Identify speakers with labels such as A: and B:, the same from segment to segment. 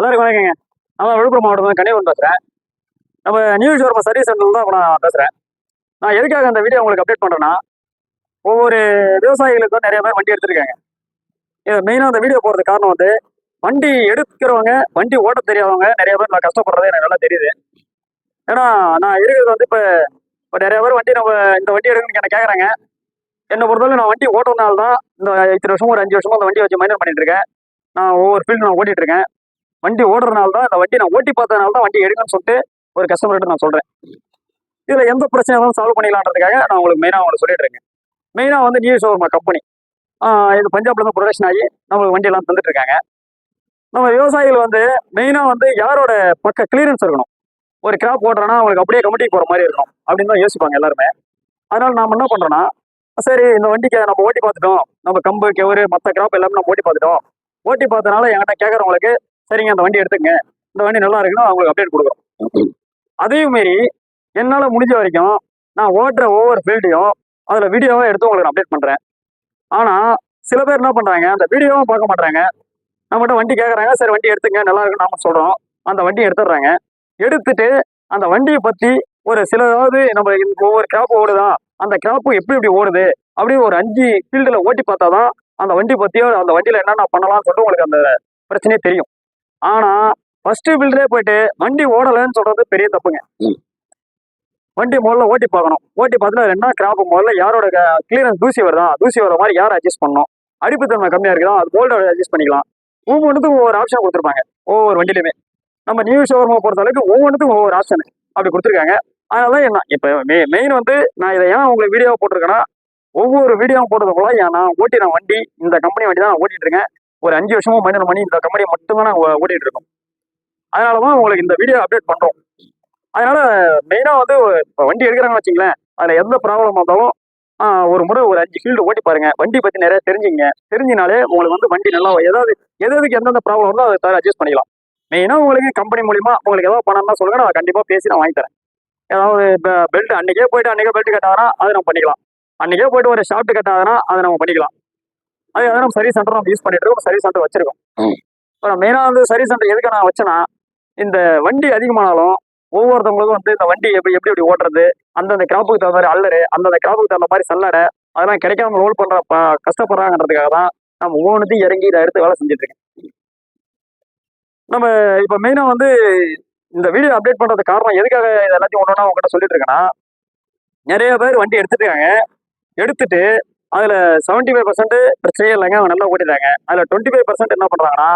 A: எல்லாருக்கும் வணக்கங்க. நான் விழுப்புரம் மாவட்டம் கனிவன் பேசுகிறேன் நம்ம நியூஸ் வரும் சர்வீஸ் சென்டர்ல தான் நான் பேசுகிறேன் நான் எதுக்காக அந்த வீடியோ உங்களுக்கு அப்டேட் பண்ணுறேன்னா ஒவ்வொரு விவசாயிகளுக்கும் நிறைய பேர் வண்டி எடுத்திருக்காங்க. இது மெயினாக அந்த வீடியோ போகிறது காரணம் வந்து வண்டி எடுக்கிறவங்க வண்டி ஓட்ட தெரியாதவங்க நிறைய பேர் நான் கஷ்டப்படுறது எனக்கு நல்லா தெரியுது. ஏன்னா நான் இருக்கிறது வந்து இப்போ இப்போ நிறைய பேர் வண்டி நம்ம இந்த வண்டி எடுக்கணும்னு என்ன கேட்குறாங்க என்னை பொறுத்தவரை நான் வண்டி ஓட்டுறதுனால தான் இந்த இத்தனை வருஷமும் ஒரு அஞ்சு வருஷமும் அந்த வண்டியை வச்சு மைனர் பண்ணிட்டு இருக்கேன். நான் ஒவ்வொரு ஃபீல்டு நான் ஓட்டிட்டு இருக்கேன். வண்டி ஓடுறதுனால தான் இந்த வண்டி நான் ஓட்டி பார்த்ததுனால தான் வண்டி எடுக்கணும்னு சொல்லிட்டு ஒரு கஸ்டமர்கிட்ட நான் சொல்கிறேன் இதில் எந்த பிரச்சனையும் சால்வ் பண்ணிக்கலான்றதுக்காக நான் உங்களுக்கு மெயினாக உங்களுக்கு சொல்லிட்டு இருக்கேன். மெயினாக வந்து நியூ ஷோர்மா கம்பெனி இது பஞ்சாப்ல இருந்து ப்ரொடக்ஷன் ஆகி நம்மளுக்கு வண்டியெல்லாம் தந்துட்டு இருக்காங்க. நம்ம விவசாயிகள் வந்து மெயினாக வந்து யாரோட பக்க கிளியரன்ஸ் இருக்கணும்? ஒரு கிராப் ஓட்டுறோன்னா அவங்களுக்கு அப்படியே கமிட்டிக்கு போகிற மாதிரி இருக்கணும் அப்படின்னு தான் யோசிப்பாங்க எல்லாருமே. அதனால நாம் என்ன பண்ணுறோன்னா சரி இந்த வண்டிக்கு நம்ம ஓட்டி பார்த்துட்டோம். நம்ம கம்பு கெவரு மற்ற கிராப் எல்லாமே நம்ம ஓட்டி பார்த்துட்டோம். ஓட்டி பார்த்தனால என்கிட்ட கேட்குறவங்களுக்கு சரிங்க அந்த வண்டி எடுத்துங்க இந்த வண்டி நல்லா இருக்குன்னா அவங்களுக்கு அப்டேட் கொடுக்குறோம். அதே மாரி என்னால் முடிஞ்ச வரைக்கும் நான் ஓட்டுற ஒவ்வொரு ஃபீல்டையும் அதில் வீடியோவாக எடுத்து உங்களுக்கு அப்டேட் பண்ணுறேன் ஆனால் சில பேர் என்ன பண்ணுறாங்க அந்த வீடியோவும் பார்க்க மாட்டாங்க நம்மகிட்ட வண்டி கேட்குறாங்க சரி வண்டி எடுத்துங்க நல்லா இருக்குன்னு நாம சொல்கிறோம் அந்த வண்டியை எடுத்துடுறாங்க. எடுத்துட்டு அந்த வண்டியை பற்றி ஒரு சில ஏதாவது நம்ம ஒவ்வொரு கிராப் ஓடுதான் அந்த கிராப்பு எப்படி எப்படி ஓடுது அப்படின்னு ஒரு அஞ்சு ஃபீல்டில் ஓட்டி பார்த்தா தான் அந்த வண்டி பற்றியோ அந்த வண்டியில் என்னென்ன பண்ணலாம்னு சொல்லிட்டு உங்களுக்கு அந்த பிரச்சனையே தெரியும். ஆனால் ஃபர்ஸ்ட் ஃபீல்டே போயிட்டு வண்டி ஓடலைன்னு சொல்றது பெரிய தப்புங்க. வண்டி முதல்ல ஓட்டி பார்க்கணும். ஓட்டி பார்த்துட்டு ரெண்டா கிராப் முதல்ல யாரோட கிளியரன்ஸ் தூசி வருதா? தூசி வர மாதிரி யார் அட்ஜஸ்ட் பண்ணணும்? அடிப்புத்தன்மை கம்மியாக இருக்குதா? அது போல்ட அட்ஜஸ்ட் பண்ணிக்கலாம். ஒவ்வொன்றுத்துக்கும் ஒவ்வொரு ஆப்ஷன் கொடுத்துருப்பாங்க. ஒவ்வொரு வண்டியிலுமே. நம்ம நியூ ஷோரூமை பொறுத்த அளவுக்கு ஒவ்வொன்றுத்துக்கும் ஒவ்வொரு ஆப்ஷன் அப்படி கொடுத்துருக்காங்க. அதனால தான் என்ன இப்போ மெயின் வந்து நான் இதை ஏன் உங்களுக்கு வீடியோ போட்டிருக்கேன்னா ஒவ்வொரு வீடியோ போட்டது போல ஏன் நான் ஓட்டின வண்டி இந்த கம்பெனி வண்டி தான் நான் ஓட்டிட்டு இருக்கேன். ஒரு அஞ்சு வருஷமும் மைனர் மணி இந்த கம்பெனியை மட்டும்தான் நாங்கள் ஓடிட்டு இருக்கோம். அதனால தான் உங்களுக்கு இந்த வீடியோ அப்டேட் பண்ணுறோம் அதனால மெயினாக வந்து இப்போ வண்டி எடுக்கிறாங்கன்னு வச்சுங்களேன் அதில் எந்த ப்ராப்ளம் வந்தாலும் ஒரு முறை ஒரு அஞ்சு ஃபீல்டு ஓட்டி பாருங்க. வண்டி பற்றி நிறைய தெரிஞ்சுங்க. தெரிஞ்சினாலே உங்களுக்கு வந்து வண்டி நல்லா எதாவது எதுக்கு எந்தெந்த ப்ராப்ளம் வந்தோ அதை தர அட்ஜஸ்ட் பண்ணிக்கலாம். மெயினாக உங்களுக்கு கம்பெனி மூலிமா உங்களுக்கு ஏதாவது பணம்னா சொல்லுங்க. நான் கண்டிப்பாக பேசி நான் வாங்கி தரேன். ஏதாவது இப்போ பெல்ட் அன்னைக்கே போயிட்டு அன்னைக்கே பெல்ட் கட்டாங்கன்னா அதை நம்ம பண்ணிக்கலாம். அன்றைக்கே போயிட்டு ஒரு ஷாப்ட் கட்டாதுன்னா அதை நம்ம பண்ணிக்கலாம். அது அதை நம்ம சர்வீஸ் சென்டர் நம்ம யூஸ் பண்ணிட்டு இருக்கோம் சர்வீஸ் சென்டர் வச்சிருக்கோம். இப்போ மெயினாக வந்து சர்வீஸ் சென்டர் எதுக்கு நான் வச்சேன்னா இந்த வண்டி அதிகமானாலும் ஒவ்வொருத்தவங்களுக்கும் வந்து இந்த வண்டி எப்படி எப்படி எப்படி ஓட்டுறது அந்தந்த கிராப்புக்கு தகுந்த மாதிரி அல்லரு அந்தந்த கிராப்புக்கு தகுந்த மாதிரி சல்லடை அதெல்லாம் கிடைக்காம ரோல் பண்ற கஷ்டப்படுறாங்கன்றதுக்காக தான் நம்ம ஒவ்வொன்றுத்தையும் இறங்கி இதை எடுத்து வேலை செஞ்சுட்டு இருக்கேன் நம்ம இப்போ மெயினாக வந்து இந்த வீடியோ அப்டேட் பண்றது காரணம் எதுக்காக இது எல்லாத்தையும் ஒன்று ஒன்றா உங்ககிட்ட சொல்லிட்டு இருக்கேன்னா நிறைய பேர் வண்டி எடுத்துட்டாங்க எடுத்துட்டு அதுல செவன்ட்டி ஃபைவ் பர்சன்ட் பிரச்சனையே இல்லைங்க அவங்க நல்லா ஓட்டிட்டாங்க அதுல டுவெண்ட்டி ஃபைவ் பர்சன்ட் என்ன பண்ணுறாங்கன்னா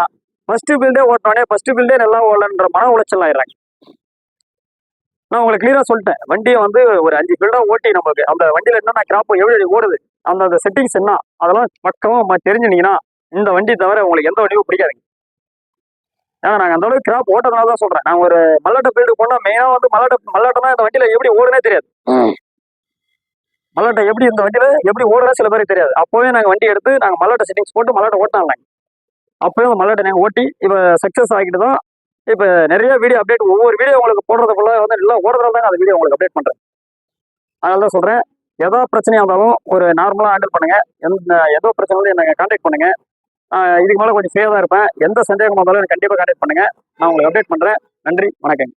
A: ஃபர்ஸ்ட் பில்டே ஓட்டினோடனே ஃபர்ஸ்ட் பில்டே நல்லா ஓடலன்ற மன உளைச்சல் ஆயிடுறாங்க. நான் உங்களுக்கு கிளியராக சொல்லிட்டேன். வண்டியை வந்து ஒரு அஞ்சு பில்டாக ஓட்டி நமக்கு அந்த வண்டியில என்னென்ன கிராப் எவ்வளோ ஓடுது அந்த அந்த செட்டிங்ஸ் என்ன அதெல்லாம் பக்கமாக தெரிஞ்சுனீங்கன்னா இந்த வண்டி தவிர உங்களுக்கு எந்த வண்டியும் பிடிக்காதுங்க. ஏன்னா நாங்கள் அந்த அளவுக்கு கிராப் ஓட்டதுனால தான் சொல்றேன். நான் ஒரு மல்லாட்ட பீல்டு போனால் மெயினாக வந்து மல்லாட்ட மல்லாட்டம்னா இந்த வண்டியில எப்படி ஓடுனே தெரியாது. மல்லாட்டை எப்படி இந்த வண்டியில எப்படி ஓடுறா சில பேருக்கு தெரியாது. அப்போவே நாங்கள் வண்டி எடுத்து நாங்கள் மல்லாட்டை செட்டிங்ஸ் போட்டு மல்லாட்டை ஓட்டினாங்க. அப்போயும் அந்த மல்லாட்டை நாங்கள் ஓட்டி இப்போ சக்ஸஸ் ஆகிட்டு தான் இப்போ நிறைய வீடியோ அப்டேட் ஒவ்வொரு வீடியோ உங்களுக்கு போடுறதுக்குள்ள வந்து நல்லா ஓடுறதால தான் அந்த வீடியோ உங்களுக்கு அப்டேட் பண்ணுறேன் அதனால தான் சொல்கிறேன் எதோ பிரச்சனையாக இருந்தாலும் ஒரு நார்மலாக ஹேண்டில் பண்ணுங்கள் எந்த ஏதோ பிரச்சனை வந்து எனக்கு கான்டாக்ட் பண்ணுங்கள் இதுக்கு மேலே கொஞ்சம் ஃப்ரீயாக தான் இருப்பேன். எந்த சந்தேகமாக இருந்தாலும் எனக்கு கண்டிப்பாக கான்டாக்ட் பண்ணுங்கள் நான் உங்களுக்கு அப்டேட் பண்ணுறேன் நன்றி வணக்கம்.